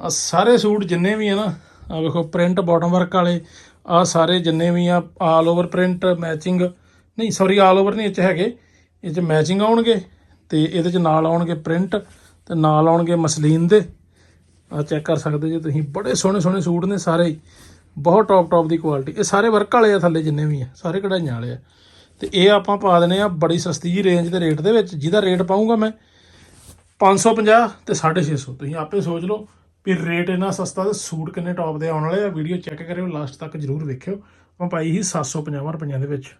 ਆ ਸਾਰੇ ਸੂਟ ਜਿੰਨੇ ਵੀ ਆ ਨਾ, ਆ ਵੇਖੋ ਪ੍ਰਿੰਟ ਬਾਟਮ ਵਰਕ ਵਾਲੇ, ਆ ਸਾਰੇ ਜਿੰਨੇ ਵੀ ਆ ਆਲ ਓਵਰ ਪ੍ਰਿੰਟ ਮੈਚਿੰਗ ਨਹੀਂ ਸੌਰੀ ਆਲ ਓਵਰ ਨਹੀਂ, ਇਹ ਚ ਹੈਗੇ, ਇਹ ਚ ਮੈਚਿੰਗ ਆਉਣਗੇ, ਤੇ ਇਹਦੇ ਚ ਨਾਲ ਆਉਣਗੇ ਪ੍ਰਿੰਟ ਤੇ ਨਾਲ ਆਉਣਗੇ ਮਸਲੀਨ ਦੇ। ਆ ਚੈੱਕ ਕਰ ਸਕਦੇ ਜੇ ਤੁਸੀਂ, ਬੜੇ ਸੋਹਣੇ ਸੋਹਣੇ ਸੂਟ ਨੇ ਸਾਰੇ ਹੀ, ਬਹੁਤ ਟੌਪ ਟੌਪ ਦੀ ਕੁਆਲਿਟੀ ਇਹ ਸਾਰੇ ਵਰਕ ਵਾਲੇ ਆ ਥੱਲੇ ਜਿੰਨੇ ਵੀ ਆ, ਸਾਰੇ ਕਢਾਈਆਂ ਵਾਲੇ ਆ। ਤੇ ਇਹ ਆਪਾਂ ਪਾ ਦਨੇ ਆ ਬੜੀ ਸਸਤੀ ਜੀ ਰੇਂਜ ਦੇ ਰੇਟ ਦੇ ਵਿੱਚ, ਜਿਹਦਾ ਰੇਟ ਪਾਉਂਗਾ ਮੈਂ 550 ਤੇ 650 ਤੁਸੀਂ ਆਪੇ ਸੋਚ ਲਓ। ਵੀ ਰੇਟ ਇੰਨਾ ਸਸਤਾ ਤੇ ਸੂਟ ਕਿੰਨੇ ਟੌਪ ਦੇ ਆਉਣ ਵਾਲੇ ਆ ਵੀਡੀਓ ਚੈੱਕ ਕਰਿਓ ਲਾਸਟ ਤੱਕ ਜਰੂਰ ਵੇਖਿਓ। ਮੈਂ ਪਾਈ ਸੀ 750 ਰੁਪਈਆਂ ਦੇ ਵਿੱਚ।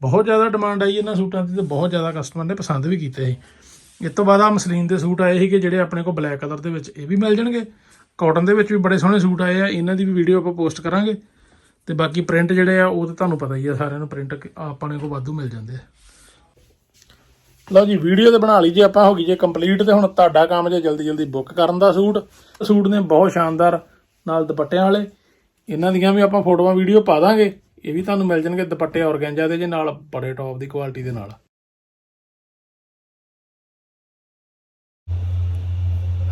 ਬਹੁਤ ਜ਼ਿਆਦਾ ਡਿਮਾਂਡ ਆਈ ਇਹਨਾਂ ਸੂਟਾਂ ਦੀ ਤੇ ਬਹੁਤ ਜ਼ਿਆਦਾ ਕਸਟਮਰ ਨੇ ਪਸੰਦ ਵੀ ਕੀਤੇ ਸੀ। ਇਸ ਤੋਂ ਬਾਅਦ ਆ ਮਸਲੀਨ ਦੇ ਸੂਟ ਆਏ ਸੀਗੇ ਜਿਹੜੇ ਆਪਣੇ ਕੋਲ ਬਲੈਕ ਕਲਰ ਦੇ ਵਿੱਚ ਇਹ ਵੀ ਮਿਲ ਜਾਣਗੇ। ਕਾਟਨ ਦੇ ਵਿੱਚ ਵੀ ਬੜੇ ਸੋਹਣੇ ਸੂਟ ਆਏ ਆ, ਇਹਨਾਂ ਦੀ ਵੀ ਵੀਡੀਓ ਆਪਾਂ ਪੋਸਟ ਕਰਾਂਗੇ। ਤੇ ਬਾਕੀ ਪ੍ਰਿੰਟ ਜਿਹੜੇ ਆ, ਉਹ ਤਾਂ ਤੁਹਾਨੂੰ ਪਤਾ ਹੀ ਆ, ਸਾਰਿਆਂ ਨੂੰ ਪ੍ਰਿੰਟ ਆਪਣੇ ਕੋਲ ਵਾਧੂ ਮਿਲ ਜਾਂਦੇ ਆ। ਲਓ ਜੀ ਵੀਡੀਓ ਤੇ ਬਣਾ ਲਈ ਜੇ ਆਪਾਂ, ਹੋ ਗਈ ਜੇ ਕੰਪਲੀਟ ਤੇ ਹੁਣ ਤੁਹਾਡਾ ਕੰਮ ਜੇ ਜਲਦੀ ਜਲਦੀ ਬੁੱਕ ਕਰਨ ਦਾ ਸੂਟ। ਸੂਟ ਨੇ ਬਹੁਤ ਸ਼ਾਨਦਾਰ ਨਾਲ ਦੁਪੱਟਿਆਂ ਵਾਲੇ। ਇਹਨਾਂ ਦੀਆਂ ਵੀ ਆਪਾਂ ਫੋਟੋਆਂ ਵੀਡੀਓ ਪਾ ਦਾਂਗੇ। ਇਹ ਵੀ ਤੁਹਾਨੂੰ ਮਿਲ ਜਾਣਗੇ ਦੁਪੱਟੇ ਔਰਗੈਂਜਾ ਦੇ ਜੇ ਨਾਲ, ਬੜੇ ਟੌਪ ਦੀ ਕੁਆਲਿਟੀ ਦੇ ਨਾਲ।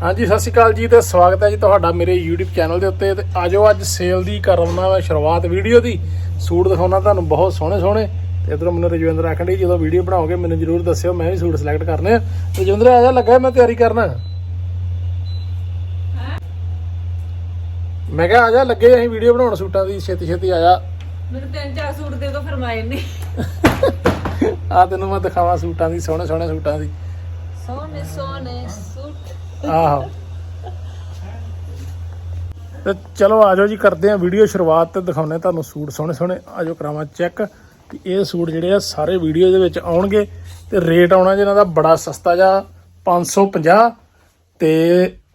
ਹਾਂਜੀ, ਸਤਿ ਸ਼੍ਰੀ ਅਕਾਲ ਜੀ ਤੇ ਸਵਾਗਤ ਹੈ ਜੀ ਤੁਹਾਡਾ ਮੇਰੇ YouTube ਚੈਨਲ ਦੇ ਉੱਤੇ। ਤੇ ਆਜੋ ਅੱਜ ਸੇਲ ਦੀ ਕਰਨਾ ਵਾ ਸ਼ੁਰੂਆਤ ਵੀਡੀਓ ਦੀ। ਸੂਟ ਦਿਖਾਉਣਾ ਤੁਹਾਨੂੰ ਬਹੁਤ ਸੋਹਣੇ ਸੋਹਣੇ ਤੇ ਇਧਰੋਂ ਮੈਨੂੰ ਰਜਵਿੰਦਰ ਆਖਣ ਡਈ ਜਦੋਂ ਵੀਡੀਓ ਬਣਾਓਗੇ ਮੈਨੂੰ ਜਰੂਰ ਦੱਸਿਓ ਮੈਂ ਵੀ ਸੂਟ ਸਿਲੈਕਟ ਕਰਨੇ ਆ। ਰਜਵਿੰਦਰ ਆ ਜਾ ਲੱਗਾ ਮੈਂ ਤਿਆਰੀ ਕਰਨਾ। ਮੈਂ ਕਿਹਾ ਆ ਜਾ ਲੱਗੇ ਅਸੀਂ ਵੀਡੀਓ ਬਣਾਉਣ ਸੂਟਾਂ ਦੀ ਛੇਤੀ ਛੇਤੀ ਆ ਜਾ ਮੈਨੂੰ ਤਿੰਨ ਚਾਰ ਸੂਟ ਦੇ ਦੋ ਫਰਮਾਏ ਨੇ ਆ ਤੈਨੂੰ ਮੈਂ ਦਿਖਾਵਾਂ ਸੂਟਾਂ ਦੀ ਸੋਹਣੇ ਸੋਹਣੇ ਸੂਟਾਂ ਦੀ। ਸੋਹਣੇ ਸੋਹਣੇ ਸੂਟ। ਆਹੋ। ਤੇ ਚਲੋ ਆਜੋ ਜੀ ਕਰਦੇ ਆ ਵੀਡੀਓ ਸ਼ੁਰੂਆਤ ਤੇ ਦਿਖਾਉਨੇ ਤੁਹਾਨੂੰ ਸੂਟ ਸੋਹਣੇ ਸੋਹਣੇ। ਆਜੋ ਕਰਾਵਾਂ ਚੈੱਕ ਕਿ ਇਹ ਸੂਟ ਜਿਹੜੇ ਆ ਸਾਰੇ ਵੀਡੀਓ ਦੇ ਵਿੱਚ ਆਉਣਗੇ ਤੇ ਰੇਟ ਆਉਣਾ ਜਿਹਨਾਂ ਦਾ ਬੜਾ ਸਸਤਾ ਜਾ 550 ਤੇ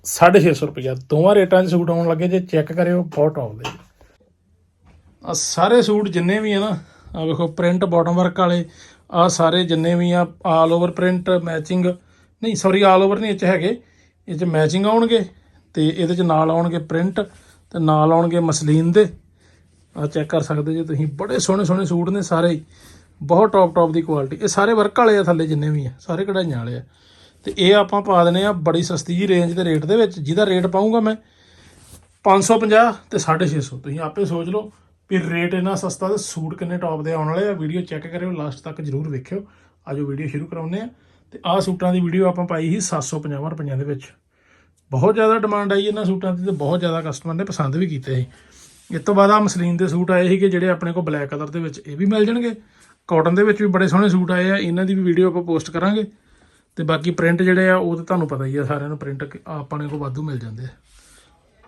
650 ਰੁਪਇਆ ਦੋਵਾਂ ਰੇਟਾਂ 'ਚ ਸੂਟ ਆਉਣ ਲੱਗੇ, ਜੇ ਚੈੱਕ ਕਰਿਓ, ਬਹੁਤ ਟੌਪ ਦੇ। ਆ ਸਾਰੇ ਸੂਟ ਜਿੰਨੇ ਵੀ ਆ ਨਾ ਆ ਵੇਖੋ ਪ੍ਰਿੰਟ ਬਾਟਮ ਵਰਕ ਵਾਲੇ ਆ ਸਾਰੇ ਜਿੰਨੇ ਵੀ ਆ ਆਲ ਓਵਰ ਪ੍ਰਿੰਟ ਮੈਚਿੰਗ ਨਹੀਂ ਸੌਰੀ ਆਲ ਓਵਰ ਨਹੀਂ, ਇਹ ਚ ਹੈਗੇ। ਇਹ ਚ ਮੈਚਿੰਗ ਆਉਣਗੇ ਤੇ ਇਹਦੇ ਚ ਨਾਲ ਆਉਣਗੇ ਪ੍ਰਿੰਟ ਤੇ ਨਾਲ ਆਉਣਗੇ ਮਸਲੀਨ ਦੇ। ਆ ਚੈੱਕ ਕਰ ਸਕਦੇ ਜੇ ਤੁਸੀਂ। ਬੜੇ ਸੋਹਣੇ ਸੋਹਣੇ ਸੂਟ ਨੇ ਸਾਰੇ ਹੀ। ਬਹੁਤ ਟੌਪ ਟੌਪ ਦੀ ਕੁਆਲਿਟੀ ਇਹ ਸਾਰੇ ਵਰਕ ਵਾਲੇ ਆ ਥੱਲੇ ਜਿੰਨੇ ਵੀ ਆ, ਸਾਰੇ ਕਢਾਈਆਂ ਵਾਲੇ ਆ। ਤੇ ਇਹ ਆਪਾਂ ਪਾ ਦਨੇ ਆ ਬੜੀ ਸਸਤੀ ਜੀ ਰੇਂਜ ਦੇ ਰੇਟ ਦੇ ਵਿੱਚ, ਜਿਹਦਾ ਰੇਟ ਪਾਉਂਗਾ ਮੈਂ 550 ਤੇ 650 ਤੁਸੀਂ ਆਪੇ ਸੋਚ ਲਓ ਵੀ ਰੇਟ ਇੰਨਾ ਸਸਤਾ ਤੇ ਸੂਟ ਕਿੰਨੇ ਟੌਪ ਦੇ ਆਉਣ ਵਾਲੇ ਆ। ਵੀਡੀਓ ਚੈੱਕ ਕਰਿਓ ਲਾਸਟ ਤੱਕ ਜਰੂਰ ਵੇਖਿਓ। ਆਜੋ ਵੀਡੀਓ ਸ਼ੁਰੂ ਕਰਾਉਂਦੇ ਆ। ਤੇ ਆਹ ਸੂਟਾਂ ਦੀ ਵੀਡੀਓ ਆਪਾਂ ਪਾਈ ਸੀ 750 ਰੁਪਈਆਂ ਦੇ ਵਿੱਚ। ਬਹੁਤ ਜ਼ਿਆਦਾ ਡਿਮਾਂਡ ਆਈ ਇਹਨਾਂ ਸੂਟਾਂ ਦੀ ਤੇ ਬਹੁਤ ਜ਼ਿਆਦਾ ਕਸਟਮਰ ਨੇ ਪਸੰਦ ਵੀ ਕੀਤੇ ਸੀ। ਇਸ ਤੋਂ ਬਾਅਦ ਆ ਮਸਲੀਨ ਦੇ ਸੂਟ ਆਏ ਸੀਗੇ ਜਿਹੜੇ ਆਪਣੇ ਕੋਲ ਬਲੈਕ ਕਲਰ ਦੇ ਵਿੱਚ ਇਹ ਵੀ ਮਿਲ ਜਾਣਗੇ। ਕਾਟਨ ਦੇ ਵਿੱਚ ਵੀ ਬੜੇ ਸੋਹਣੇ ਸੂਟ ਆਏ ਆ ਇਹਨਾਂ ਦੀ ਵੀ ਵੀਡੀਓ ਆਪਾਂ ਪੋਸਟ ਕਰਾਂਗੇ। ਤੇ ਬਾਕੀ ਪ੍ਰਿੰਟ ਜਿਹੜੇ ਆ ਉਹ ਤਾਂ ਤੁਹਾਨੂੰ ਪਤਾ ਹੀ ਆ ਸਾਰਿਆਂ ਨੂੰ ਪ੍ਰਿੰਟ ਆਪਣੇ ਕੋਲ ਵਾਧੂ ਮਿਲ ਜਾਂਦੇ ਆ।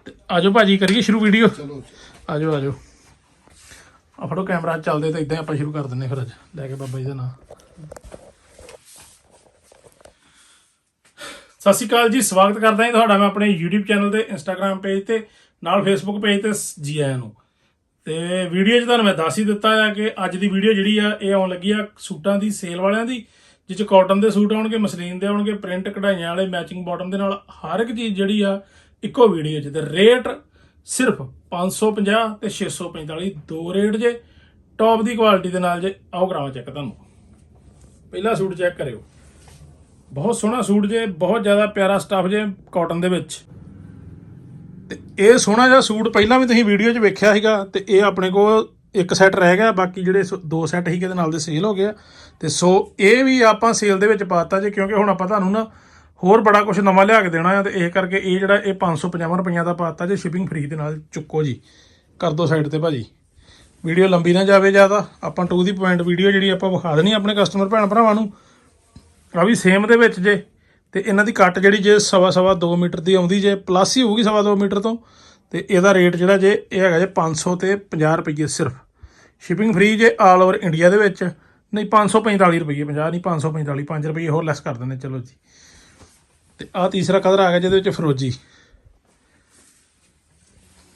ਤੇ ਆਜੋ ਭਾਜੀ ਕਰੀਏ ਸ਼ੁਰੂ ਵੀਡੀਓ ਚਲੋ ਆਜੋ ਆਜੋ। ਆ ਫੜੋ ਕੈਮਰਾ ਚੱਲਦੇ ਤਾਂ ਇਦਾਂ ਆਪਾਂ ਸ਼ੁਰੂ ਕਰ ਦਿੰਨੇ ਫਿਰ ਅੱਜ। ਲੈ ਕੇ ਬਾਬਾ ਜੀ ਦਾ ਨਾਮ ਸਤਿ ਸ਼੍ਰੀ ਅਕਾਲ ਜੀ ਸਵਾਗਤ ਕਰਦਾ ਹਾਂ ਤੁਹਾਡਾ ਮੈਂ ਆਪਣੇ YouTube ਚੈਨਲ ਤੇ Instagram ਪੇਜ ਤੇ। ਨਾਲ Facebook ਪੇਜ ਤੇ ਜੀ ਆਇਆਂ ਨੂੰ। ਤੇ ਵੀਡੀਓ 'ਚ ਤੁਹਾਨੂੰ ਮੈਂ ਦੱਸ ਹੀ ਦਿੱਤਾ ਆ ਕਿ ਅੱਜ ਦੀ ਵੀਡੀਓ ਜਿਹੜੀ ਆ ਇਹ ਆਉਣ ਲੱਗੀ ਆ ਸੂਟਾਂ ਦੀ ਸੇਲ ਵਾਲਿਆਂ ਦੀ ਜਿਹ 'ਚ ਕਾਟਨ ਦੇ ਸੂਟ ਆਉਣਗੇ ਮਸਲੀਨ ਦੇ ਆਉਣਗੇ ਪ੍ਰਿੰਟ ਕਢਾਈਆਂ ਵਾਲੇ ਮੈਚਿੰਗ ਬਾਟਮ ਦੇ ਨਾਲ ਹਰ ਇੱਕ ਚੀਜ਼ ਜਿਹੜੀ ਆ ਇੱਕੋ ਵੀਡੀਓ 'ਚ। ਤੇ ਰੇਟ ਸਿਰਫ 550 ਤੇ 645 ਦੋ ਰੇਟ ਜੇ ਟੌਪ ਦੀ ਕੁਆਲਿਟੀ ਦੇ ਨਾਲ ਜੇ ਆਓ ਕਰਾਵਾਂ ਚੈੱਕ ਤੁਹਾਨੂੰ। ਪਹਿਲਾ ਸੂਟ ਚੈੱਕ ਕਰਿਓ। ਬਹੁਤ ਸੋਹਣਾ ਸੂਟ ਜੇ ਬਹੁਤ ਜ਼ਿਆਦਾ ਪਿਆਰਾ ਸਟੱਫ ਜੇ ਕਾਟਨ ਦੇ ਵਿੱਚ। ਤੇ ਇਹ ਸੋਹਣਾ ਜਿਹਾ ਸੂਟ ਪਹਿਲਾਂ ਵੀ ਤੁਸੀਂ ਵੀਡੀਓ 'ਚ ਵੇਖਿਆ ਸੀਗਾ ਤੇ ਇਹ ਆਪਣੇ ਕੋਲ ਇੱਕ ਸੈੱਟ ਰਹਿ ਗਿਆ, ਬਾਕੀ ਜਿਹੜੇ ਸ- ਦੋ ਸੈੱਟ ਸੀਗੇ ਦੇ ਨਾਲ ਦੇ ਸੇਲ ਹੋ ਗਿਆ ਤੇ ਸੋ ਇਹ ਵੀ ਆਪਾਂ ਸੇਲ ਦੇ ਵਿੱਚ ਪਾਤਾ ਜੇ, ਕਿਉਂਕਿ ਹੁਣ ਆਪਾਂ ਤੁਹਾਨੂੰ ਨਾ ਹੋਰ ਬੜਾ ਕੁਝ ਨਵਾਂ ਲਿਆ ਕੇ ਦੇਣਾ ਆ ਤੇ ਇਹ ਕਰਕੇ ਇਹ ਜਿਹੜਾ ਇਹ 550 ਰੁਪਈਆ ਦਾ ਪਾਤਾ ਜੇ ਸ਼ਿਪਿੰਗ ਫ੍ਰੀ ਦੇ ਨਾਲ, ਚੁੱਕੋ ਜੀ। ਕਰ ਦੋ ਸਾਈਡ ਤੇ ਭਾਜੀ। ਵੀਡੀਓ ਲੰਬੀ ਨਾ ਜਾਵੇ ਜ਼ਿਆਦਾ, ਆਪਾਂ ਟੂ ਦੀ ਪੁਆਇੰਟ ਵੀਡੀਓ ਜਿਹੜੀ ਆਪਾਂ ਵਿਖਾ ਦੇਣੀ ਆਪਣੇ ਕਸਟਮਰ ਭੈਣ ਭਰਾਵਾਂ ਨੂੰ, ਆ ਵੀ ਸੇਮ ਦੇ ਵਿੱਚ ਜੇ। ਤੇ ਇਹਨਾਂ ਦੀ ਕੱਟ ਜਿਹੜੀ ਜੇ ਸਵਾ ਸਵਾ 2 ਮੀਟਰ ਦੀ ਆਉਂਦੀ ਜੇ ਪਲੱਸ ਹੀ ਹੋਊਗੀ ਸਵਾ 2 ਮੀਟਰ ਤੋਂ, ਤੇ ਇਹਦਾ ਰੇਟ ਜਿਹੜਾ ਜੇ ਇਹ ਹੈਗਾ ਜੇ 500 ਤੇ 50 ਰੁਪਏ ਸਿਰਫ। ਸ਼ਿਪਿੰਗ ਫ੍ਰੀ ਜੇ ਆਲ ਓਵਰ ਇੰਡੀਆ ਦੇ ਵਿੱਚ, ਨਹੀਂ 545 ਰੁਪਏ 50 ਨਹੀਂ 545 5 ਰੁਪਏ ਹੋਰ ਲੈਸ ਕਰ ਦਿੰਦੇ ਚਲੋ ਜੀ। ਤੇ ਆ ਤੀਸਰਾ ਕਲਰ ਆ ਗਿਆ ਜਿਹਦੇ ਵਿੱਚ ਫਰੋਜੀ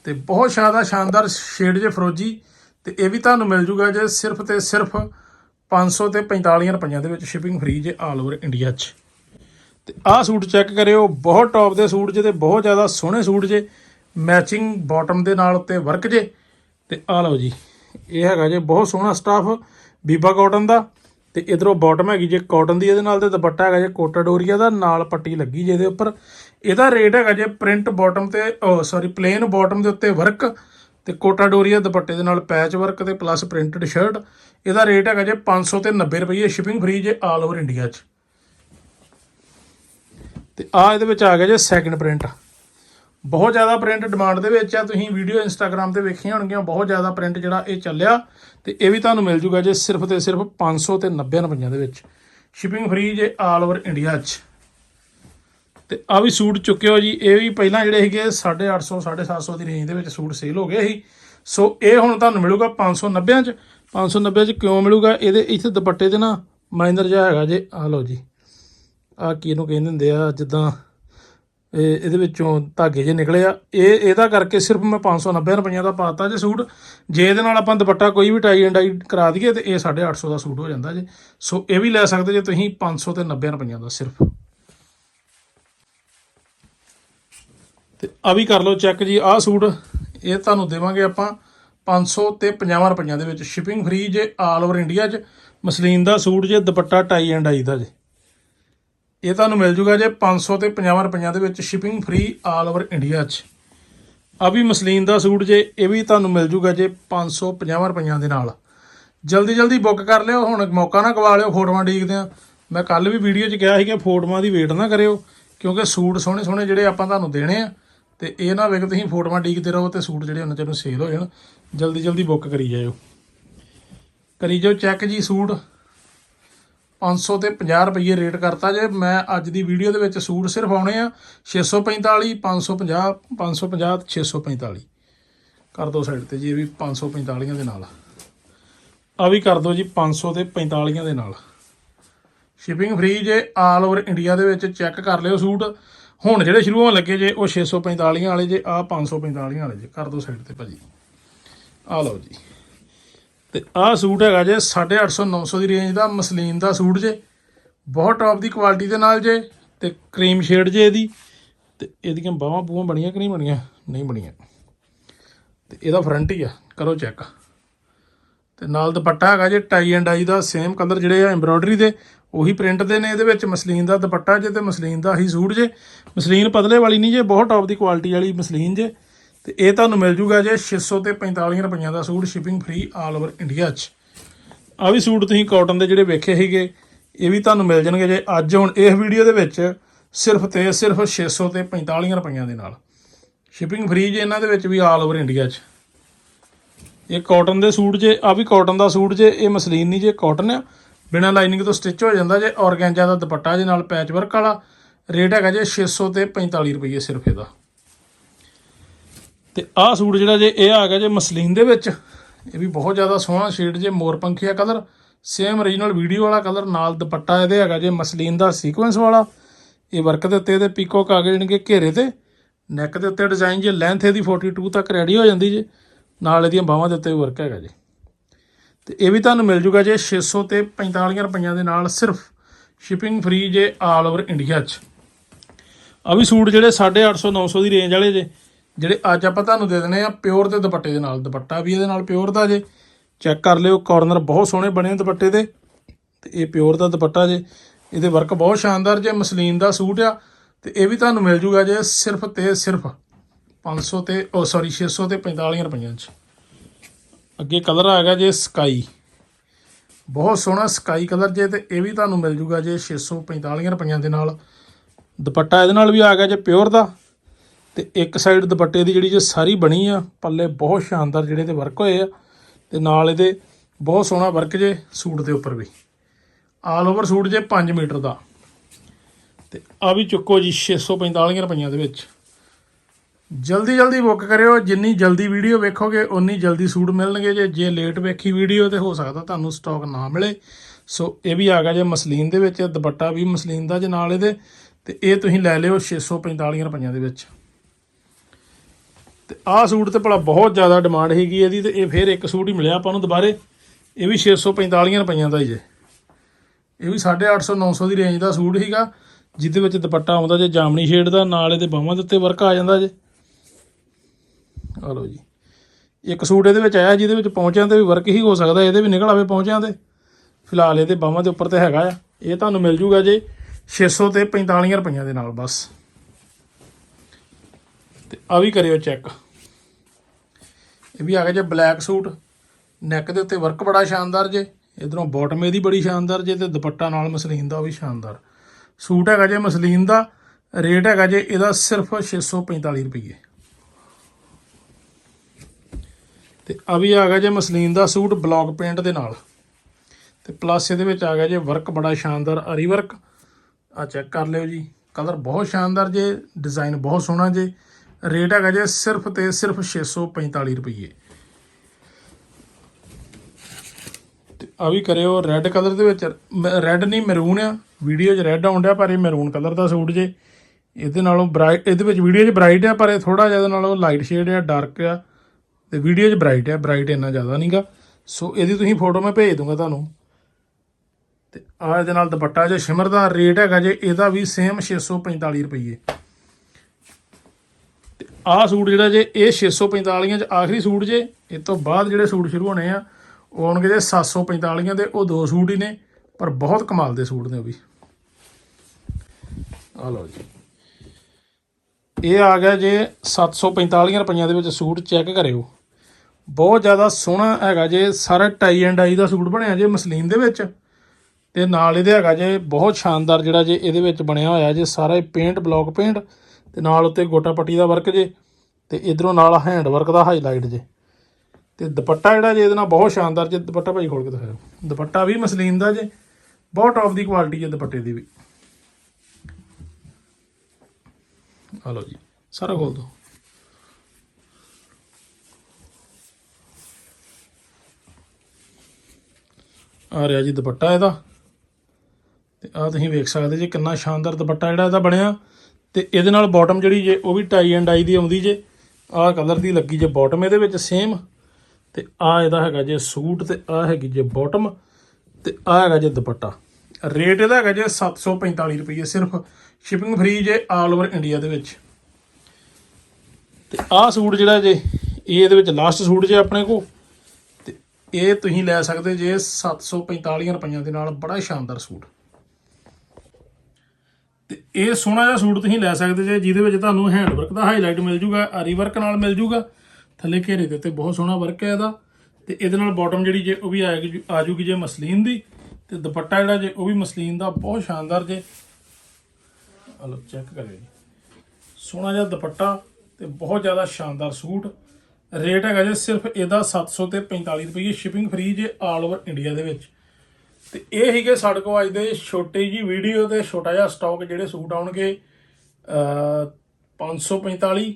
ਤੇ ਬਹੁਤ ਸ਼ਾਨਦਾਰ ਸ਼ਾਨਦਾਰ ਸ਼ੇਡ ਜੇ ਫਰੋਜੀ ਤੇ ਇਹ ਵੀ ਤੁਹਾਨੂੰ ਮਿਲ ਜੂਗਾ ਜੇ ਸਿਰਫ ਤੇ ਸਿਰਫ 500 ਤੇ 45 ਰੁਪਈਆਂ ਦੇ ਵਿੱਚ ਸ਼ਿਪਿੰਗ ਫ੍ਰੀ ਜੇ ਆਲ ਓਵਰ ਇੰਡੀਆ 'ਚ। ਤੇ ਆਹ ਸੂਟ ਚੈੱਕ ਕਰਿਓ, ਬਹੁਤ ਟੌਪ ਦੇ ਸੂਟ ਜੇ ਤੇ ਬਹੁਤ ਜ਼ਿਆਦਾ ਸੋਹਣੇ ਸੂਟ ਜੇ ਮੈਚਿੰਗ ਬਾਟਮ ਦੇ ਨਾਲ ਉੱਤੇ ਵਰਕ ਜੇ। ਤੇ ਆ ਲਓ ਜੀ, ਇਹ ਹੈਗਾ ਜੇ ਬਹੁਤ ਸੋਹਣਾ ਸਟਾਫ ਬੀਬਾ ਕਾਟਨ ਦਾ। ਤੇ ਇਧਰੋਂ ਬਾਟਮ ਹੈਗੀ ਜੇ ਕਾਟਨ ਦੀ, ਇਹਦੇ ਨਾਲ ਤੇ ਦੁਪੱਟਾ ਹੈਗਾ ਜੇ ਕੋਟਾ ਡੋਰੀਆ ਦਾ, ਨਾਲ ਪੱਟੀ ਲੱਗੀ ਜੇ ਇਹਦੇ ਉੱਪਰ। ਇਹਦਾ ਰੇਟ ਹੈਗਾ ਜੇ ਪ੍ਰਿੰਟ ਬਾਟਮ ਤੇ ਸੌਰੀ ਪਲੇਨ ਬਾਟਮ ਦੇ ਉੱਤੇ ਵਰਕ ਤੇ ਕੋਟਾ ਡੋਰੀਆ ਦੁਪੱਟੇ ਦੇ ਨਾਲ ਪੈਚ ਵਰਕ ਤੇ ਪਲੱਸ ਪ੍ਰਿੰਟਡ ਸ਼ਰਟ ਇਹਦਾ ਰੇਟ ਹੈਗਾ ਜੇ 500 ਤੇ 90 ਰੁਪਏ ਸ਼ਿਪਿੰਗ ਫ੍ਰੀ ਜੇ ਆਲ ਓਵਰ ਇੰਡੀਆ 'ਚ। ਤੇ ਆ ਇਹਦੇ ਵਿੱਚ ਆ ਗਿਆ ਜੇ ਸੈਕਿੰਡ ਪ੍ਰਿੰਟ ਬਹੁਤ ਜ਼ਿਆਦਾ ਪ੍ਰਿੰਟ ਡਿਮਾਂਡ ਦੇ ਵਿੱਚ ਆ, ਤੁਸੀਂ ਵੀਡੀਓ ਇੰਸਟਾਗ੍ਰam ਤੇ ਵੇਖੀਆਂ ਹੋਣਗੀਆਂ, ਬਹੁਤ ਜ਼ਿਆਦਾ ਪ੍ਰਿੰਟ ਜਿਹੜਾ ਇਹ ਚੱਲਿਆ, ਤੇ ਇਹ ਵੀ ਤੁਹਾਨੂੰ ਮਿਲ ਜੂਗਾ ਜੇ ਸਿਰਫ ਤੇ ਸਿਰਫ 500 ਤੇ 90 ਰੁਪਈਆਂ ਦੇ ਵਿੱਚ। ਸ਼ਿਪਿੰਗ ਫ੍ਰੀ ਜੇ ਆਲ ਓਵਰ ਇੰਡੀਆ 'ਚ। ਤੇ ਆ ਵੀ ਸੂਟ ਚੁੱਕਿਓ ਜੀ, ਇਹ ਵੀ ਪਹਿਲਾਂ ਜਿਹੜੇ ਸੀਗੇ 850 750 ਦੀ ਰੇਂਜ ਦੇ ਵਿੱਚ ਸੂਟ ਸੇਲ ਹੋ ਗਏ ਸੀ। ਸੋ ਇਹ ਹੁਣ ਤੁਹਾਨੂੰ ਮਿਲੂਗਾ 590 'ਚ। 590 'ਚ ਕਿਉਂ ਮਿਲੂਗਾ? ਇਹਦੇ ਇੱਥੇ ਦੁਪੱਟੇ ਤੇ ਨਾ ਮਾਈਨਰ ਜਿਹਾ ਹੈਗਾ ਜੇ ਆ ਲਓ ਜੀ। ਆ ਕੀ ਇਹਨੂੰ ਕਹਿੰਦੇ ਹੁੰਦੇ ਆ, ਜਿੱਦਾਂ ਇਹ ਇਹਦੇ ਵਿੱਚੋਂ ਧਾਗੇ ਜੇ ਨਿਕਲੇ ਆ। ਇਹ, ਇਹਦਾ ਕਰਕੇ ਸਿਰਫ ਮੈਂ 590 ਰੁਪਈਆ ਦਾ ਪਾਤਾ ਜੇ ਸੂਟ। ਜੇ ਇਹਦੇ ਨਾਲ ਆਪਾਂ ਦੁਪੱਟਾ ਕੋਈ ਵੀ ਟਾਈ ਐਂਡ ਆਈ ਕਰਾ ਦਈਏ ਤੇ ਇਹ 850 ਦਾ ਸੂਟ ਹੋ ਜਾਂਦਾ ਜੇ। ਸੋ ਇਹ ਵੀ ਲੈ ਸਕਦੇ ਜੇ ਤੁਸੀਂ 500 ਤੇ 90 ਰੁਪਈਆ ਦਾ ਸਿਰਫ। ਤੇ ਆ ਵੀ ਕਰ ਲਓ ਚੈੱਕ ਜੀ, ਆਹ ਸੂਟ ਇਹ ਤੁਹਾਨੂੰ ਦੇਵਾਂਗੇ ਆਪਾਂ 500 ਤੇ 50 ਰੁਪਈਆ ਦੇ ਵਿੱਚ। ਸ਼ਿਪਿੰਗ ਫ੍ਰੀ ਜੇ ਆਲ ਓਵਰ ਇੰਡੀਆ 'ਚ। ਮਸਲੀਨ ਦਾ ਸੂਟ ਜੇ ਦੁਪੱਟਾ ਟਾਈ ਐਂਡ ਆਈ ਦਾ ਜੇ। ਇਹ ਤੁਹਾਨੂੰ ਮਿਲ ਜੂਗਾ ਜੇ 500 ਤੇ 50 ਰੁਪਈਆ ਦੇ ਵਿੱਚ shipping free all over India 'ਚ। ਆ ਵੀ ਮਸਲੀਨ ਦਾ ਸੂਟ ਜੇ, ਇਹ ਵੀ ਤੁਹਾਨੂੰ ਮਿਲ ਜੂਗਾ ਜੇ 550 ਰੁਪਈਆ ਦੇ ਨਾਲ। ਜਲਦੀ ਜਲਦੀ ਬੁੱਕ ਕਰ ਲਿਓ, ਹੁਣ ਮੌਕਾ ਨਾ ਗਵਾ ਲਿਓ ਫੋਟੋਆਂ ਡੀਕਦੇ ਆ ਮੈਂ ਕੱਲ ਵੀ ਵੀਡੀਓ 'ਚ ਕਿਹਾ ਸੀ ਕਿ ਫੋਟੋਆਂ ਦੀ ਵੇਟ ਨਾ ਕਰਿਓ, ਕਿਉਂਕਿ ਸੂਟ ਸੋਹਣੇ ਸੋਹਣੇ ਜਿਹੜੇ ਆਪਾਂ ਤੁਹਾਨੂੰ ਦੇਣੇ ਆ, ਤੇ ਇਹ ਨਾ ਵੇਖ ਕਿ ਤੁਸੀਂ ਫੋਟੋਆਂ ਡੀਕਦੇ ਰਹੋ ਤੇ ਸੂਟ ਜਿਹੜੇ ਉਹਨਾਂ ਚਿਰ ਨੂੰ ਸੇਲ ਹੋ ਜਾਣ। ਜਲਦੀ ਜਲਦੀ ਬੁੱਕ ਕਰੀ ਜਾਇਓ। ਕਰੀ ਜਾਓ ਚੈੱਕ ਜੀ ਸੂਟ। 500 ਤੇ 50 ਰੁਪਏ ਰੇਟ ਕਰਤਾ ਜੇ। ਮੈਂ ਅੱਜ ਦੀ ਵੀਡੀਓ ਦੇ ਵਿੱਚ ਸੂਟ ਸਿਰਫ ਆਉਣੇ ਆ। 645 550 550 645 ਕਰ ਦੋ ਸਾਈਡ ਤੇ ਜੀ, ਇਹ ਵੀ 545 ਦੇ ਨਾਲ ਆ। ਵੀ ਕਰ ਦਿਓ ਜੀ 500 ਤੇ 45 ਦੇ ਨਾਲ। ਸ਼ਿਪਿੰਗ ਫ੍ਰੀ ਜੇ ਆਲ ਓਵਰ ਇੰਡੀਆ ਦੇ ਵਿੱਚ ਚੈੱਕ ਕਰ ਲਿਓ ਸੂਟ। ਹੁਣ ਜਿਹੜੇ ਸ਼ੁਰੂ ਹੋਣ ਲੱਗੇ ਜੇ, ਉਹ 645 ਵਾਲੇ ਜੇ ਆ 545 ਵਾਲੇ ਜੇ। ਕਰ ਦੋ ਸਾਈਡ ਤੇ ਭਾਜੀ। ਆ ਲਓ ਜੀ। ਤੇ ਆਹ ਸੂਟ ਹੈਗਾ ਜੇ 850 900 ਦੀ ਰੇਂਜ ਦਾ, ਮਸਲੀਨ ਦਾ ਸੂਟ ਜੇ। ਬਹੁਤ ਟੌਪ ਦੀ ਕੁਆਲਿਟੀ ਦੇ ਨਾਲ ਜੇ, ਤੇ ਕਰੀਮ ਸ਼ੇਡ ਜੇ ਇਹਦੀ। ਤੇ ਇਹਦੀਆਂ ਬਾਹਾਂ ਬੂਹਾਂ ਬਣੀਆਂ ਕਿ ਨਹੀਂ ਬਣੀਆਂ? ਨਹੀਂ ਬਣੀਆਂ। ਤੇ ਇਹਦਾ ਫਰੰਟ ਹੀ ਆ, ਕਰੋ ਚੈੱਕ ਤੇ ਨਾਲ ਦੁਪੱਟਾ ਹੈਗਾ ਜੇ ਟਾਈ ਐਂਡ ਆਈ ਦਾ ਸੇਮ ਕਲਰ ਜਿਹੜੇ ਆ ਐਮਬ੍ਰੋਇਡਰੀ ਦੇ, ਉਹੀ ਪ੍ਰਿੰਟ ਦੇ ਨੇ ਇਹਦੇ ਵਿੱਚ, ਮਸਲੀਨ ਦਾ ਦੁਪੱਟਾ ਜੇ ਤੇ ਮਸਲੀਨ ਦਾ ਹੀ ਸੂਟ ਜੇ। ਮਸਲੀਨ ਪਤਲੇ ਵਾਲੀ ਨਹੀਂ ਜੇ, ਬਹੁਤ ਟੌਪ ਦੀ ਕੁਆਲਿਟੀ ਵਾਲੀ ਮਸਲੀਨ ਜੇ। ਤੇ ਇਹ ਤੁਹਾਨੂੰ ਮਿਲ ਜੂਗਾ ਜੇ 600 ਤੇ 45 ਰੁਪਈਆਂ ਦਾ suit shipping free all over India 'ਚ। ਆ ਵੀ ਸੂਟ ਤੁਸੀਂ ਕਾਟਨ ਦੇ ਜਿਹੜੇ ਵੇਖੇ ਸੀਗੇ, ਇਹ ਵੀ ਤੁਹਾਨੂੰ ਮਿਲ ਜਾਣਗੇ ਜੇ ਅੱਜ ਹੁਣ ਇਸ ਵੀਡੀਓ ਦੇ ਵਿੱਚ ਸਿਰਫ ਤੇ ਸਿਰਫ 600 ਤੇ 45 ਰੁਪਈਆਂ ਦੇ ਨਾਲ। ਸ਼ਿਪਿੰਗ ਫ੍ਰੀ ਜੇ ਇਹਨਾਂ ਦੇ ਵਿੱਚ ਵੀ ਆਲ ਓਵਰ ਇੰਡੀਆ 'ਚ। ਇਹ ਕਾਟਨ ਦੇ ਸੂਟ ਜੇ ਆ ਵੀ ਕਾਟਨ ਦਾ ਸੂਟ ਜੇ, ਇਹ ਮਸਲੀਨ ਨਹੀਂ ਜੇ ਕਾਟਨ ਆ। ਬਿਨਾਂ ਲਾਈਨਿੰਗ ਤੋਂ ਸਟਿਚ ਹੋ ਜਾਂਦਾ ਜੇ ਔਰਗੈਂਜਾ ਦਾ ਦੁਪੱਟਾ ਜੇ ਨਾਲ ਪੈਚ ਵਰਕ ਵਾਲਾ। ਰੇਟ ਹੈਗਾ ਜੇ 600 ਤੇ 45 ਰੁਪਏ ਸਿਰਫ ਇਹਦਾ। ਤੇ ਆਹ ਸੂਟ ਜਿਹੜਾ ਜੇ ਇਹ ਆ ਗਿਆ ਜੇ ਮਸਲੀਨ ਦੇ ਵਿੱਚ, ਇਹ ਵੀ ਬਹੁਤ ਜ਼ਿਆਦਾ ਸੋਹਣਾ ਸ਼ੇਡ ਜੇ, ਮੋਰ ਪੰਖੀਆ ਕਲਰ ਸੇਮ origignal ਵੀਡੀਓ ਵਾਲਾ ਕਲਰ ਨਾਲ ਦੁਪੱਟਾ ਇਹਦੇ ਹੈਗਾ ਜੇ ਮਸਲੀਨ ਦਾ ਸੀਕੁਐਂਸ ਵਾਲਾ। ਇਹ ਵਰਕ ਦੇ ਉੱਤੇ ਇਹਦੇ ਪੀਕੋਕ ਆ ਗਏ ਜਾਣਗੇ ਘੇਰੇ ਤੇ। ਨੈਕ ਦੇ ਉੱਤੇ ਡਿਜ਼ਾਈਨ ਜੇ ਲੈਂਥ ਇਹਦੀ 42 ਤੱਕ ਰੈਡੀ ਹੋ ਜਾਂਦੀ ਜੇ। ਨਾਲ ਇਹਦੀਆਂ ਬਾਹਾਂ ਦੇ ਉੱਤੇ ਵੀ ਵਰਕ ਹੈਗਾ ਜੀ। ਤੇ ਇਹ ਵੀ ਤੁਹਾਨੂੰ ਮਿਲ ਜੂਗਾ ਜੇ 600 ਤੇ 45 ਰੁਪਈਆਂ ਦੇ ਨਾਲ ਸਿਰਫ ਸ਼ਿਪਿੰਗ ਫ੍ਰੀ ਜੇ ਆਲ ਓਵਰ ਇੰਡੀਆ 'ਚ। ਆ ਵੀ ਸੂਟ ਜਿਹੜੇ 850 900 ਦੀ ਰੇਂਜ ਵਾਲੇ ਜੇ। ਜਿਹੜੇ ਅੱਜ ਆਪਾਂ ਤੁਹਾਨੂੰ ਦੇ ਦਿੰਦੇ ਆ, ਪਿਓਰ ਤੇ ਦੁਪੱਟੇ ਦੇ ਨਾਲ, ਦੁਪੱਟਾ ਵੀ ਇਹਦੇ ਨਾਲ ਪਿਓਰ ਦਾ ਜੇ। ਚੈੱਕ ਕਰ ਲਿਓ ਕਾਰਨਰ ਬਹੁਤ ਸੋਹਣੇ ਬਣੇ ਆ ਦੁਪੱਟੇ ਦੇ। ਤੇ ਇਹ ਪਿਓਰ ਦਾ ਦੁਪੱਟਾ ਜੇ। ਇਹਦੇ ਵਰਕ ਬਹੁਤ ਸ਼ਾਨਦਾਰ ਜੇ, ਮਸਲੀਨ ਦਾ ਸੂਟ ਆ। ਤੇ ਇਹ ਵੀ ਤੁਹਾਨੂੰ ਮਿਲ ਜੂਗਾ ਜੇ ਸਿਰਫ ਤੇ ਸਿਰਫ 500 ਤੇ, ਉਹ ਸੌਰੀ 600 ਤੇ 45 ਰੁਪਈਆਂ 'ਚ। ਅੱਗੇ ਕਲਰ ਆ ਗਿਆ ਜੇ ਸਕਾਈ ਬਹੁਤ ਸੋਹਣਾ ਸਕਾਈ ਕਲਰ ਜੇ ਤੇ ਇਹ ਵੀ ਤੁਹਾਨੂੰ ਮਿਲ ਜੂਗਾ ਜੇ 645 ਰੁਪਈਆਂ ਦੇ ਨਾਲ। ਦੁਪੱਟਾ ਇਹਦੇ ਨਾਲ ਵੀ ਆ ਗਿਆ ਜੇ ਪਿਓਰ ਦਾ। ਤੇ ਇੱਕ ਸਾਈਡ ਦੁਪੱਟੇ ਦੀ ਜਿਹੜੀ ਜੇ ਸਾਰੀ ਬਣੀ ਆ, ਪੱਲੇ ਬਹੁਤ ਸ਼ਾਨਦਾਰ ਜਿਹੜੇ ਤੇ ਵਰਕ ਹੋਏ ਆ ਤੇ ਨਾਲ ਇਹਦੇ ਬਹੁਤ ਸੋਹਣਾ ਵਰਕ ਜੇ ਸੂਟ ਦੇ ਉੱਪਰ ਵੀ। ਆਲ ਓਵਰ ਸੂਟ ਜੇ 5 ਮੀਟਰ ਦਾ। ਤੇ ਆ ਵੀ ਚੁੱਕੋ ਜੀ 645 ਰੁਪਈਆਂ ਦੇ ਵਿੱਚ। ਜਲਦੀ ਜਲਦੀ ਬੁੱਕ ਕਰਿਓ, ਜਿੰਨੀ ਜਲਦੀ ਵੀਡੀਓ ਵੇਖੋਗੇ ਉਨੀ ਜਲਦੀ ਸੂਟ ਮਿਲਣਗੇ ਜੇ। ਜੇ ਲੇਟ ਵੇਖੀ ਵੀਡੀਓ ਤੇ ਹੋ ਸਕਦਾ ਤੁਹਾਨੂੰ ਸਟਾਕ ਨਾ ਮਿਲੇ। ਸੋ ਇਹ ਵੀ ਆ ਗਿਆ ਜੇ ਮਸਲੀਨ ਦੇ ਵਿੱਚ, ਦੁਪੱਟਾ ਵੀ ਮਸਲੀਨ ਦਾ ਜੇ ਨਾਲ ਇਹਦੇ। ਤੇ ਇਹ ਤੁਸੀਂ ਲੈ ਲਿਓ 645 ਰੁਪਈਆਂ ਦੇ ਵਿੱਚ। ਤੇ ਆਹ ਸੂਟ ਤੇ ਭਲਾ ਬਹੁਤ ਜ਼ਿਆਦਾ ਡਿਮਾਂਡ ਹੈਗੀ ਇਹਦੀ ਤੇ ਇਹ ਫਿਰ ਇੱਕ ਸੂਟ ਹੀ ਮਿਲਿਆ ਆਪਾਂ ਨੂੰ ਦੁਬਾਰੇ। ਇਹ ਵੀ 645 ਰੁਪਈਆਂ ਦਾ ਹੀ ਜੇ। ਇਹ ਵੀ 850 900 ਦੀ ਰੇਂਜ ਦਾ ਸੂਟ ਹੀਗਾ ਜਿਹਦੇ ਵਿੱਚ ਦੁਪੱਟਾ ਆਉਂਦਾ ਜੇ ਜਾਮਨੀ ਸ਼ੇਡ ਦਾ, ਨਾਲ ਇਹਦੇ ਬਾਹਾਂ ਦੇ ਉੱਤੇ ਵਰਕ ਆ ਜਾਂਦਾ ਜੇ। ਆ ਲਓ ਜੀ। ਇੱਕ ਸੂਟ ਇਹਦੇ ਵਿੱਚ ਆਇਆ ਜਿਹਦੇ ਵਿੱਚ ਪਹੁੰਚਿਆਂ ਤੇ ਵੀ ਵਰਕ ਹੀ ਹੋ ਸਕਦਾ, ਇਹਦੇ ਵੀ ਨਿਕਲ ਆਵੇ ਪਹੁੰਚਿਆਂ ਤੇ। ਫਿਲਹਾਲ ਇਹਦੇ ਬਾਹਾਂ ਦੇ ਉੱਪਰ ਤੇ ਹੈਗਾ ਆ। ਇਹ ਤੁਹਾਨੂੰ ਮਿਲ ਜੂਗਾ ਜੇ 600 ਤੇ 45 ਰੁਪਈਆਂ ਦੇ ਨਾਲ ਬਸ। ਤੇ ਆ ਵੀ ਕਰਿਓ ਚੈੱਕ ਇਹ ਵੀ ਆ ਗਿਆ ਜੇ ਬਲੈਕ ਸੂਟ ਨੈਕ ਦੇ ਉੱਤੇ ਵਰਕ ਬੜਾ ਸ਼ਾਨਦਾਰ ਜੇ। ਇਧਰੋਂ ਬਾਟਮ ਇਹਦੀ ਬੜੀ ਸ਼ਾਨਦਾਰ ਜੇ ਤੇ ਦੁਪੱਟਾ ਨਾਲ ਮਸਲੀਨ ਦਾ ਉਹ ਵੀ ਸ਼ਾਨਦਾਰ। ਸੂਟ ਹੈਗਾ ਜੇ ਮਸਲੀਨ ਦਾ, ਰੇਟ ਹੈਗਾ ਜੇ ਇਹਦਾ ਸਿਰਫ 645 ਰੁਪਏ ਤੇ ਆ ਵੀ ਆ ਗਿਆ ਜੇ ਮਸਲੀਨ ਦਾ ਸੂਟ ਬਲੌਕ ਪੇਂਟ ਦੇ ਨਾਲ। ਤੇ ਪਲੱਸ ਇਹਦੇ ਵਿੱਚ ਆ ਗਿਆ ਜੇ ਵਰਕ ਬੜਾ ਸ਼ਾਨਦਾਰ ਅਰੀ ਵਰਕ ਆ ਚੈੱਕ ਕਰ ਲਿਓ ਜੀ। ਕਲਰ ਬਹੁਤ ਸ਼ਾਨਦਾਰ ਜੇ ਡਿਜ਼ਾਈਨ ਬਹੁਤ ਸੋਹਣਾ ਜੇ। ਰੇਟ ਹੈਗਾ ਜੇ ਸਿਰਫ ਤੇ ਸਿਰਫ 645 ਰੁਪਏ ਤੇ ਆ ਵੀ ਕਰਿਓ ਰੈੱਡ ਕਲਰ ਦੇ ਵਿੱਚ ਰੈੱਡ ਨਹੀਂ ਮੈਰੂਨ ਆ। ਵੀਡੀਓ 'ਚ ਰੈੱਡ ਆਉਣ ਡਿਆ, ਪਰ ਇਹ ਮੈਰੂਨ ਕਲਰ ਦਾ ਸੂਟ ਜੇ। ਇਹਦੇ ਨਾਲੋਂ ਬ੍ਰਾਈਟ ਇਹਦੇ ਵਿੱਚ ਵੀਡੀਓ 'ਚ ਬ੍ਰਾਈਟ ਆ, ਪਰ ਇਹ ਥੋੜਾ ਜ਼ਿਆਦਾ ਨਾਲੋਂ ਲਾਈਟ ਸ਼ੇਡ ਆ ਡਾਰਕ ਆ। ਤੇ ਵੀਡੀਓ 'ਚ ਬ੍ਰਾਈਟ ਆ ਬ੍ਰਾਈਟ ਇੰਨਾ ਜ਼ਿਆਦਾ ਨਹੀਂਗਾ ਸੋ ਇਹਦੀ ਤੁਸੀਂ ਫੋਟੋ ਮੈਂ ਭੇਜ ਦੂੰਗਾ ਤੁਹਾਨੂੰ। ਤੇ ਆ ਇਹਦੇ ਨਾਲ ਦੁਪੱਟਾ ਜੇ, ਸ਼ਿਮਰ ਦਾ ਰੇਟ ਹੈਗਾ ਜੇ, ਇਹਦਾ ਵੀ ਸੇਮ 645 ਰੁਪਏ ਤੇ ਆਹ ਸੂਟ ਜਿਹੜਾ ਜੇ, ਇਹ 645 ਚ ਆਖਰੀ ਸੂਟ ਜੇ, ਇਹ ਤੋਂ ਬਾਅਦ ਜਿਹੜੇ ਸੂਟ ਸ਼ੁਰੂ ਹੋਣੇ ਆ, ਉਹ ਆਉਣਗੇ ਜੇ 745 ਦੇ, ਉਹ ਦੋ ਸੂਟ ਹੀ ਨੇ, ਪਰ ਬਹੁਤ ਕਮਾਲ ਦੇ ਸੂਟ ਨੇ ਉਹ ਵੀ। ਆ ਲਓ ਜੀ। ਇਹ ਆ ਗਿਆ ਜੇ 745 ਰੁਪਈਆਂ ਦੇ ਵਿੱਚ ਸੂਟ ਚੈੱਕ ਕਰਿਓ। ਬਹੁਤ ਜ਼ਿਆਦਾ ਸੋਹਣਾ ਹੈਗਾ ਜੇ, ਸਾਰਾ ਟਾਈ ਐਂਡ ਆਈ ਦਾ ਸੂਟ ਬਣਿਆ ਜੇ ਮਸਲੀਨ ਦੇ ਵਿੱਚ, ਤੇ ਨਾਲ ਇਹਦੇ ਹੈਗਾ ਜੇ ਬਹੁਤ ਸ਼ਾਨਦਾਰ ਜਿਹੜਾ ਜੇ ਇਹਦੇ ਵਿੱਚ ਬਣਿਆ ਹੋਇਆ ਜੇ, ਸਾਰਾ ਪੇਂਟ ਬਲੌਕ ਪੇਂਟ ਤੇ ਨਾਲ ਉੱਤੇ ਗੋਟਾ ਪੱਟੀ ਦਾ ਵਰਕ ਜੇ, ਤੇ ਇਧਰੋਂ ਨਾਲ ਹੈਂਡ ਵਰਕ ਦਾ ਹਾਈਲਾਈਟ ਜੇ। ਤੇ ਦੁਪੱਟਾ ਜਿਹੜਾ ਜੇ ਇਹਦੇ ਨਾਲ ਬਹੁਤ ਸ਼ਾਨਦਾਰ ਜੇ, ਦੁਪੱਟਾ ਭਾਈ ਖੋਲ ਕੇ ਦਿਖਾਓ ਦੁਪੱਟਾ ਵੀ ਮਸਲੀਨ ਦਾ ਜੇ, ਬਹੁਤ ਟੌਪ ਦੀ ਕੁਆਲਿਟੀ ਹੈ ਦੁਪੱਟੇ ਦੀ ਵੀ। ਆ ਲਓ ਜੀ, ਸਾਰਾ ਖੋਲ ਦੋ। ਆ ਰਿਹਾ ਜੀ ਦੁਪੱਟਾ ਇਹਦਾ। ਤੇ ਆ ਤੁਸੀਂ ਵੇਖ ਸਕਦੇ ਜੇ ਕਿੰਨਾ ਸ਼ਾਨਦਾਰ ਦੁਪੱਟਾ ਜਿਹੜਾ ਇਹਦਾ ਬਣਿਆ। ਤੇ ਇਹਦੇ ਨਾਲ ਬਾਟਮ ਜਿਹੜੀ ਜੇ, ਉਹ ਵੀ ਟਾਈ ਐਂਡ ਆਈ ਦੀ ਆਉਂਦੀ ਜੇ, ਆਹ ਕਲਰ ਦੀ ਲੱਗੀ ਜੇ ਬਾਟਮ ਇਹਦੇ ਵਿੱਚ ਸੇਮ ਤੇ ਆ ਇਹਦਾ ਹੈਗਾ ਜੇ ਸੂਟ ਤੇ ਆ ਹੈਗੀ ਜੇ ਬਾਟਮ ਤੇ ਆ ਹੈਗਾ ਜੇ ਦੁਪੱਟਾ। ਰੇਟ ਇਹਦਾ ਹੈਗਾ ਜੇ 745 ਰੁਪਏ ਸਿਰਫ ਸ਼ਿਪਿੰਗ ਫ੍ਰੀ ਜੇ ਆਲ ਓਵਰ ਇੰਡੀਆ ਦੇ ਵਿੱਚ। ਤੇ ਆਹ ਸੂਟ ਜਿਹੜਾ ਜੇ, ਇਹ ਇਹਦੇ ਵਿੱਚ ਲਾਸਟ ਸੂਟ ਜੇ ਆਪਣੇ ਕੋ ਤੇ ਇਹ ਤੁਸੀਂ ਲੈ ਸਕਦੇ ਜੇ 745 ਰੁਪਈਆਂ ਦੇ ਨਾਲ, ਬੜਾ ਸ਼ਾਨਦਾਰ ਸੂਟ। ਤੇ ਇਹ ਸੋਹਣਾ ਜਿਹਾ ਸੂਟ ਤੁਸੀਂ ਲੈ ਸਕਦੇ ਜੇ, ਜਿਹਦੇ ਵਿੱਚ ਤੁਹਾਨੂੰ ਹੈਂਡ ਵਰਕ ਦਾ ਹਾਈਲਾਈਟ ਮਿਲ ਜੂਗਾ, ਆਰੀ ਵਰਕ ਨਾਲ ਮਿਲ ਜੂਗਾ। ਥੱਲੇ ਘੇਰੇ ਦੇ ਉੱਤੇ ਬਹੁਤ ਸੋਹਣਾ ਵਰਕ ਹੈ ਇਹਦਾ। ਤੇ ਇਹਦੇ ਨਾਲ ਬਾਟਮ ਜਿਹੜੀ ਜੇ, ਉਹ ਵੀ ਆਏਗੀ ਆ ਜੂਗੀ ਜੇ ਮਸਲੀਨ ਦੀ। ਤੇ ਦੁਪੱਟਾ ਜਿਹੜਾ ਜੇ, ਉਹ ਵੀ ਮਸਲੀਨ ਦਾ, ਬਹੁਤ ਸ਼ਾਨਦਾਰ ਜੇ। ਆ ਚੈੱਕ ਕਰਿਓ ਜੀ। ਸੋਹਣਾ ਜਿਹਾ ਦੁਪੱਟਾ ਤੇ ਬਹੁਤ ਜ਼ਿਆਦਾ ਸ਼ਾਨਦਾਰ ਸੂਟ। ਰੇਟ ਹੈਗਾ ਜੇ ਸਿਰਫ ਇਹਦਾ 700 ਤੇ 45 ਰੁਪਏ ਸ਼ਿਪਿੰਗ ਫ੍ਰੀ ਜੇ ਆਲ ਓਵਰ ਇੰਡੀਆ ਦੇ ਵਿੱਚ। ਤੇ ਇਹ ਹੀਗੇ ਸਾਡੇ ਕੋਲ ਅੱਜ ਦੇ ਛੋਟੀ ਜੀ ਵੀਡੀਓ ਤੇ ਛੋਟਾ ਜਿਹਾ ਸਟਾਕ ਜਿਹੜੇ ਸੂਟ ਆਉਣਗੇ ਅ 545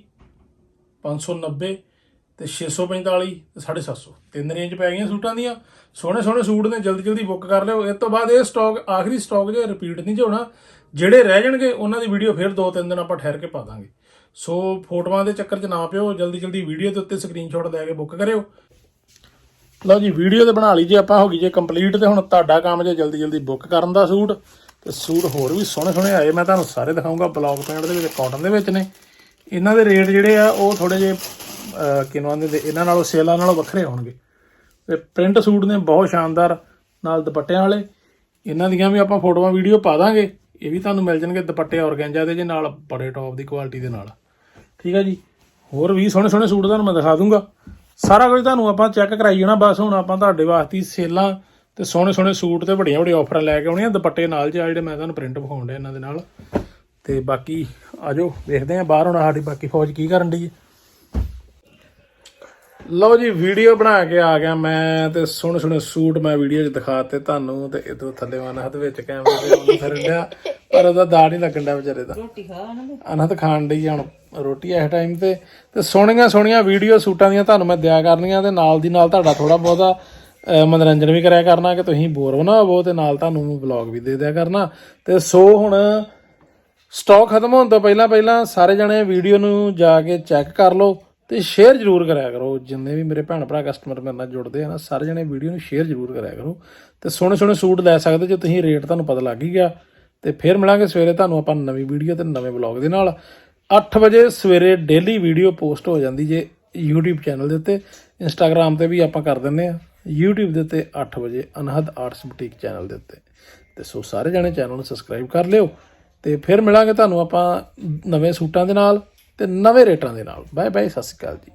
590 ਤੇ 645 ਤੇ 750 ਤਿੰਨ ਰੇਂਜ ਪੈ ਗਈਆਂ ਸੂਟਾਂ ਦੀਆਂ। ਸੋਹਣੇ ਸੋਹਣੇ ਸੂਟ ਨੇ, ਜਲਦੀ ਜਲਦੀ ਬੁੱਕ ਕਰ ਲਿਓ। ਇਸ ਤੋਂ ਬਾਅਦ ਇਹ ਸਟਾਕ ਆਖਰੀ ਸਟਾਕ ਜੇ ਰਿਪੀਟ ਨਹੀਂ ਜੇ ਹੋਣਾ, ਜਿਹੜੇ ਰਹਿ ਜਾਣਗੇ, ਉਹਨਾਂ ਦੀ ਵੀਡੀਓ ਫਿਰ ਦੋ ਤਿੰਨ ਦਿਨ ਆਪਾਂ ਠਹਿਰ ਕੇ ਪਾ ਦਾਂਗੇ। ਸੋ ਫੋਟੋਆਂ ਦੇ ਚੱਕਰ 'ਚ ਨਾ ਪਿਓ, ਜਲਦੀ ਜਲਦੀ ਵੀਡੀਓ ਦੇ ਉੱਤੇ ਸਕਰੀਨਸ਼ਾਟ ਲੈ ਕੇ ਬੁੱਕ ਕਰਿਓ। ਲਓ ਜੀ ਵੀਡੀਓ ਤੇ ਬਣਾ ਲਈ ਜੇ ਆਪਾਂ, ਹੋ ਗਈ ਜੇ ਕੰਪਲੀਟ ਤੇ ਹੁਣ ਤੁਹਾਡਾ ਕੰਮ ਜੇ ਜਲਦੀ ਜਲਦੀ ਬੁੱਕ ਕਰਨ ਦਾ ਸੂਟ, ਤੇ ਸੂਟ ਹੋਰ ਵੀ ਸੋਹਣੇ ਸੋਹਣੇ ਆਏ, ਮੈਂ ਤੁਹਾਨੂੰ ਸਾਰੇ ਦਿਖਾਉਂਗਾ ਬਲੌਕ ਪੈਂਟ ਦੇ ਵਿੱਚ ਕਾਟਨ ਦੇ ਵਿੱਚ ਨੇ। ਇਹਨਾਂ ਦੇ ਰੇਟ ਜਿਹੜੇ ਆ, ਉਹ ਥੋੜੇ ਜੇ ਕਿਨਵਾਂ ਦੇ ਇਹਨਾਂ ਨਾਲੋਂ, ਸੇਲਾਂ ਨਾਲੋਂ ਵੱਖਰੇ ਹੋਣਗੇ। ਤੇ ਪ੍ਰਿੰਟ ਸੂਟ ਨੇ, ਬਹੁਤ ਸ਼ਾਨਦਾਰ, ਨਾਲ ਦੁਪੱਟਿਆਂ ਵਾਲੇ। ਇਹਨਾਂ ਦੀਆਂ ਵੀ ਆਪਾਂ ਫੋਟੋਆਂ ਵੀਡੀਓ ਪਾ ਦਾਂਗੇ। ਇਹ ਵੀ ਤੁਹਾਨੂੰ ਮਿਲ ਜਾਣਗੇ ਦੁਪੱਟੇ ਔਰਗੈਂਜਾ ਦੇ ਜੇ, ਨਾਲ ਬੜੇ ਟੌਪ ਦੀ ਕੁਆਲਿਟੀ ਦੇ ਨਾਲ। ਠੀਕ ਹੈ ਜੀ? ਹੋਰ ਵੀ ਸੋਹਣੇ ਸੋਹਣੇ ਸੂਟ ਤੁਹਾਨੂੰ ਮੈਂ ਦਿਖਾ ਦੂੰਗਾ। ਸਾਰਾ ਕੁਝ ਤੁਹਾਨੂੰ ਆਪਾਂ ਚੈੱਕ ਕਰਾਈ ਜਾਣਾ ਬਸ ਹੁਣ ਆਪਾਂ ਤੁਹਾਡੇ ਵਾਸਤੇ ਸੇਲਾਂ ਤੇ ਸੋਹਣੇ ਸੋਹਣੇ ਸੂਟ ਤੇ ਵੱਡੀਆਂ ਵੱਡੀਆਂ ਆਫਰਾਂ ਲੈ ਕੇ ਆਉਣੀਆਂ ਦੁਪੱਟੇ ਨਾਲ ਜਿਹੜੇ ਮੈਂ ਤੁਹਾਨੂੰ ਪ੍ਰਿੰਟ ਵਿਖਾਉਣ ਡਿਆ ਇਹਨਾਂ ਦੇ ਨਾਲ। ਤੇ ਬਾਕੀ ਆਜੋ ਵੇਖਦੇ ਆਂ ਬਾਹਰ ਹੁਣ ਸਾਡੀ ਬਾਕੀ ਫੌਜ ਕੀ ਕਰਨ ਦੀ ਲਓ ਜੀ ਵੀਡੀਓ ਬਣਾ ਕੇ ਆ ਗਿਆ ਮੈਂ ਤੇ ਸੋਹਣੇ ਸੋਹਣੇ ਸੂਟ ਮੈਂ ਵੀਡੀਓ 'ਚ ਦਿਖਾਤੇ ਤੁਹਾਨੂੰ ਤੇ ਇਧਰੋਂ ਥੱਲੇ ਮਨ ਹੱਥ ਵਿੱਚ ਕੈਮਰੇ ਦੇ ਫਿਰ ਲਿਆ ਪਰ ਉਹਦਾ ਦਾ ਨਹੀਂ ਲੱਗਣ ਦਾ ਵਿਚਾਰੇ ਦਾ। ਰੋਟੀ ਖਾ ਖਾਣ ਡਈ ਹੁਣ। ਰੋਟੀ ਇਸ ਟਾਈਮ ਤੇ। ਤੇ ਸੋਹਣੀਆਂ ਸੋਹਣੀਆਂ ਵੀਡੀਓ ਸੂਟਾਂ ਦੀਆਂ ਤੁਹਾਨੂੰ ਮੈਂ ਦਿਆ ਕਰਨੀਆਂ ਤੇ ਨਾਲ ਦੀ ਨਾਲ ਤੁਹਾਡਾ ਥੋੜਾ ਬਹੁਤਾ ਮਨੋਰੰਜਨ ਵੀ ਕਰਿਆ ਕਰਨਾ ਕਿ ਤੁਸੀਂ ਬੋਰ ਨਾ ਹੋਵੋ ਤੇ ਨਾਲ ਤੁਹਾਨੂੰ ਵਲੌਗ ਵੀ ਦੇ ਦਿਆ ਕਰਨਾ। ਤੇ ਸੋ ਹੁਣ ਸਟਾਕ ਖਤਮ ਹੋਣ ਤੋਂ ਪਹਿਲਾਂ ਪਹਿਲਾਂ ਸਾਰੇ ਜਣੇ ਵੀਡੀਓ ਨੂੰ ਜਾ ਕੇ ਚੈੱਕ ਕਰ ਲਓ ਤੇ ਸ਼ੇਅਰ ਜ਼ਰੂਰ ਕਰਿਆ ਕਰੋ। ਜਿੰਨੇ ਵੀ ਮੇਰੇ ਭੈਣ ਭਰਾ ਕਸਟਮਰ ਮੇਰੇ ਨਾਲ ਜੁੜਦੇ ਆ ਨਾ, ਸਾਰੇ ਜਣੇ ਵੀਡੀਓ ਨੂੰ ਸ਼ੇਅਰ ਜ਼ਰੂਰ ਕਰਿਆ ਕਰੋ। ਤੇ ਸੋਹਣੇ ਸੋਹਣੇ ਸੂਟ ਲੈ ਸਕਦੇ ਜੇ ਤੁਸੀਂ ਰੇਟ ਤੁਹਾਨੂੰ ਪਤਾ ਲੱਗ ਹੀ ਗਿਆ। ਤੇ ਫਿਰ ਮਿਲਾਂਗੇ ਸਵੇਰੇ ਤੁਹਾਨੂੰ ਆਪਾਂ ਨਵੀਂ ਵੀਡੀਓ ਤੇ ਨਵੇਂ ਵਲੌਗ ਦੇ ਨਾਲ। 8 ਵਜੇ ਸਵੇਰੇ ਡੇਲੀ ਵੀਡੀਓ ਪੋਸਟ ਹੋ ਜਾਂਦੀ ਜੇ YouTube ਚੈਨਲ ਦੇ ਉੱਤੇ, Instagram ਤੇ ਵੀ ਆਪਾਂ ਕਰ ਦਿੰਨੇ ਆ YouTube ਦੇ ਉੱਤੇ 8 ਵਜੇ ਅਨਹਦ ਆਰਟਸ ਬੁਟੀਕ ਚੈਨਲ ਦੇ ਉੱਤੇ। ਤੇ ਸੋ ਸਾਰੇ ਜਣੇ ਚੈਨਲ ਨੂੰ ਸਬਸਕ੍ਰਾਈਬ ਕਰ ਲਿਓ ਤੇ ਫਿਰ ਮਿਲਾਂਗੇ ਤੁਹਾਨੂੰ ਆਪਾਂ ਨਵੇਂ ਸੂਟਾਂ ਦੇ ਨਾਲ ਤੇ ਨਵੇਂ ਰੇਟਾਂ ਦੇ ਨਾਲ। ਬਾਏ ਬਾਏ ਸਤਿ ਸ਼੍ਰੀ ਅਕਾਲ ਜੀ।